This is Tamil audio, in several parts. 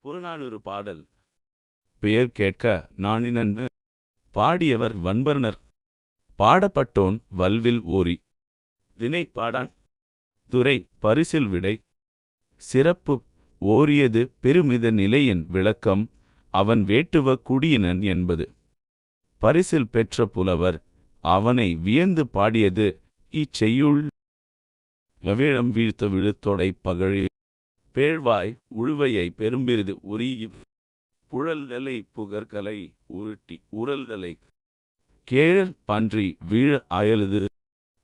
புறநானூறு பாடல். பெயர் கேட்க நானினன்னு. பாடியவர் வன்பர்ணர். பாடப்பட்டோன் வல்வில் ஓரி. தினை பாடான். துறை பரிசில் விடை. சிறப்பு ஓரியது பெருமித நிலையின் விளக்கம். அவன் வேட்டுவ குடியினன் என்பது. பரிசில் பெற்ற புலவர். அவனை வியந்து பாடியது. இச்செய்யுள். வவேழம் வீழ்த்த விழுத்தொடை பகழி. பேழ்வாய் உழுவையை பெரும்பிரிது உரிய புழல்தலை புகர்கலை உருட்டி உரல்தலை கேழல் பன்றி வீழ அயலுது.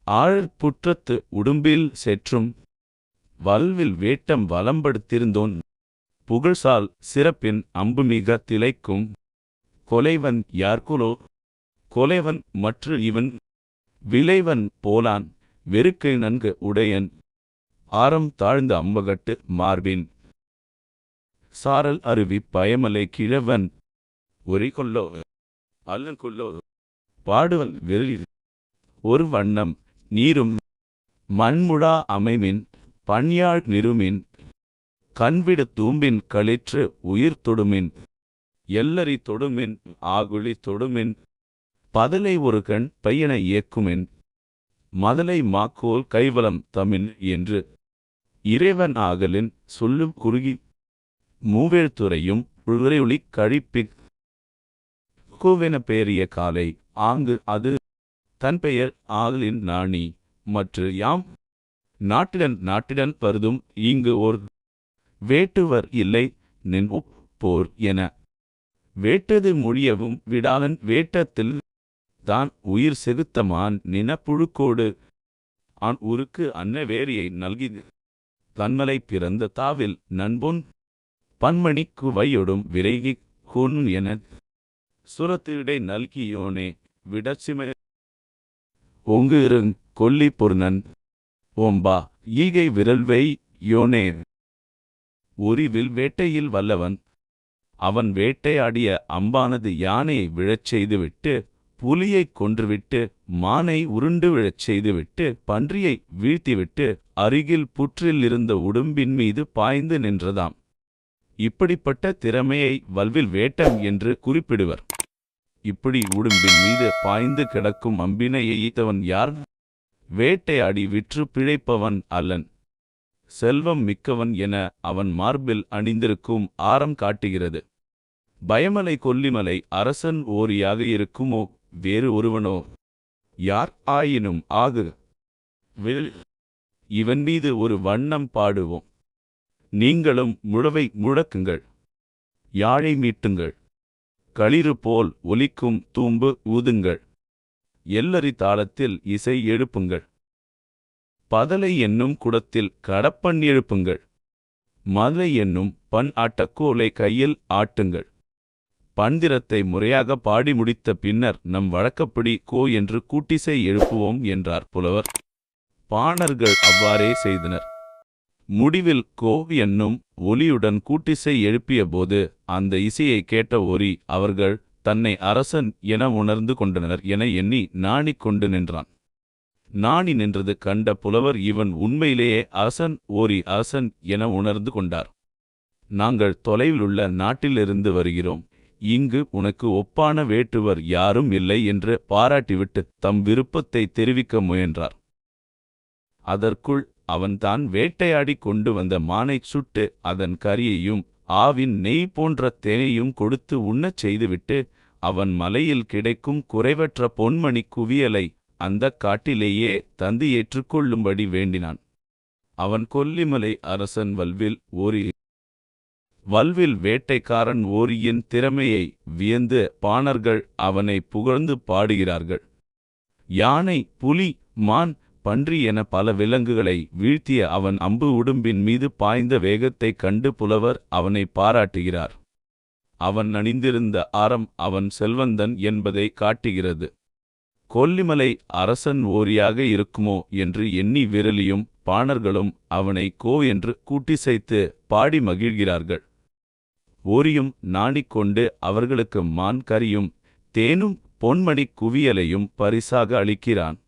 ஆழற் புற்றத்து உடும்பில் செற்றும் வல்வில் வேட்டம் வலம்படுத்திருந்தோன். புகழ்சால் சிறப்பின் அம்புமிக திளைக்கும். கொலைவன் யார்குலோ? கொலைவன் மற்று இவன். விளைவன் போலான். வெறுக்கை நன்கு உடையன். ஆரம் தாழ்ந்த அம்பகட்டு மார்பின். சாரல் அருவி பயமலை கிழவன். ஒரி கொல்லோ அல்லன் கொல்லோ பாடுவன் வெளி ஒரு வண்ணம் நீரும். மண்முழா அமைமின் பண்யாழ் நிருமின். கண்விடு தூம்பின் களிற்று உயிர் தொடுமின். எல்லரி தொடுமின் ஆகுழி தொடுமின். பதலை ஒரு கண் பையனை இயக்குமின். மதலை மாக்கோல் கைவலம் தமின் என்று. இறைவன் ஆகலின் சொல்லும் குறுகி மூவேழ்துறையும் உழையொளி கழிப்பிக் கூவென பேரிய காலை ஆங்கு அது தன் பெயர் ஆகலின் நாணி மற்ற யாம் நாட்டிடன் நாட்டிடன் பருதும் இங்கு ஓர் வேட்டுவர் இல்லை நின் போர் என வேட்டது மொழியவும் விடாலன் வேட்டத்தில் தான் உயிர் செகுத்தமான் நினப்புழுக்கோடு ஆண் உருக்கு அன்ன வேரியை நல்கிது. தன்மலை பிறந்த தாவில் நண்பொன் பன்மணிக்கு வையொடும் விரைகி குன் என சுரத்திடை நல்கியோனே விடச்சிமை ஒங்கு இருங் கொல்லி பொர்ணன் ஓம்பா ஈகை விரல்வை யோனே. உரிவில் வேட்டையில் வல்லவன் அவன் வேட்டையாடிய அம்பானது யானையை விழச் செய்துவிட்டு புலியைக் கொன்றுவிட்டு மானை உருண்டு விழச் செய்துவிட்டு பன்றியை வீழ்த்திவிட்டு அருகில் புற்றில் இருந்த உடும்பின் மீது பாய்ந்து நின்றதாம். இப்படிப்பட்ட திறமையை வல்வில் வேட்டம் என்று குறிப்பிடுவர். இப்படி உடும்பின் மீது பாய்ந்து கிடக்கும் அம்பினை எய்த்தவன் யார்? வேட்டையாடி விற்று பிழைப்பவன் அல்லன். செல்வம் மிக்கவன் என அவன் மார்பில் அணிந்திருக்கும் ஆரம் காட்டுகிறது. பயமலை கொல்லிமலை அரசன் ஓரியாக இருக்குமோ? வேறு ஒருவனோ? யார் ஆயினும் ஆகு. வில் இவன் மீது ஒரு வண்ணம் பாடுவோம். நீங்களும் முழவை முழக்குங்கள். யாழை மீட்டுங்கள். களிறு போல் ஒலிக்கும் தூம்பு ஊதுங்கள். எல்லரி தாளத்தில் இசை எழுப்புங்கள். பதலை என்னும் குடத்தில் கடப்பண் எழுப்புங்கள். மலை என்னும் பண் ஆட்டக்கோலை கையில் ஆட்டுங்கள். பந்திரத்தை முறையாக பாடி முடித்த பின்னர் நம் வழக்கப்படி கோ என்று கூட்டிசை எழுப்புவோம் என்றார் புலவர். பாணர்கள் அவ்வாறே செய்தனர். முடிவில் கோ என்னும் ஒலியுடன் கூட்டிசை எழுப்பியபோது அந்த இசையை கேட்ட ஒரி அவர்கள் தன்னை அரசன் என உணர்ந்து கொண்டனர் என எண்ணி நாணிக் கொண்டு நின்றான். நாணி நின்றது கண்ட புலவர் இவன் உண்மையிலேயே அரசன் ஓரி அரசன் என உணர்ந்து கொண்டார். நாங்கள் தொலைவிலுள்ள நாட்டிலிருந்து வருகிறோம். இங்கு உனக்கு ஒப்பான வேட்டுவர் யாரும் இல்லை என்று பாராட்டிவிட்டு தம் விருப்பத்தை தெரிவிக்க முயன்றார். அதற்குள் அவன் தான் வேட்டையாடி கொண்டு வந்த மானைச் சுட்டு அதன் கரியையும் ஆவின் நெய் போன்ற தேனையும் கொடுத்து உண்ணச் செய்துவிட்டு அவன் மலையில் கிடைக்கும் குறைவற்ற பொன்மணி குவியலை அந்தக் காட்டிலேயே தந்து ஏற்றுக்கொள்ளும்படி வேண்டினான். அவன் கொல்லிமலை அரசன் வல்வில் ஓரி வல்வில் வேட்டைக்காரன் ஓரியின் திறமையை வியந்து பாணர்கள் அவனை புகழ்ந்து பாடுகிறார்கள். யானை புலி மான் பன்றி என பல விலங்குகளை வீழ்த்திய அவன் அம்பு உடும்பின் மீது பாய்ந்த வேகத்தைக் கண்டு புலவர் அவனை பாராட்டுகிறார். அவன் அணிந்திருந்த ஆரம் அவன் செல்வந்தன் என்பதை காட்டுகிறது. கொல்லிமலை அரசன் ஓரியாக இருக்குமோ என்று எண்ணி விரலியும் பாணர்களும் அவனை கோ என்று கூட்டிசைத்து பாடி மகிழ்கிறார்கள். ஓரியும் நாணிக்கொண்டு அவர்களுக்கு மான் கரியும் தேனும் பொன்மணிக் குவியலையும் பரிசாக அளிக்கிறான்.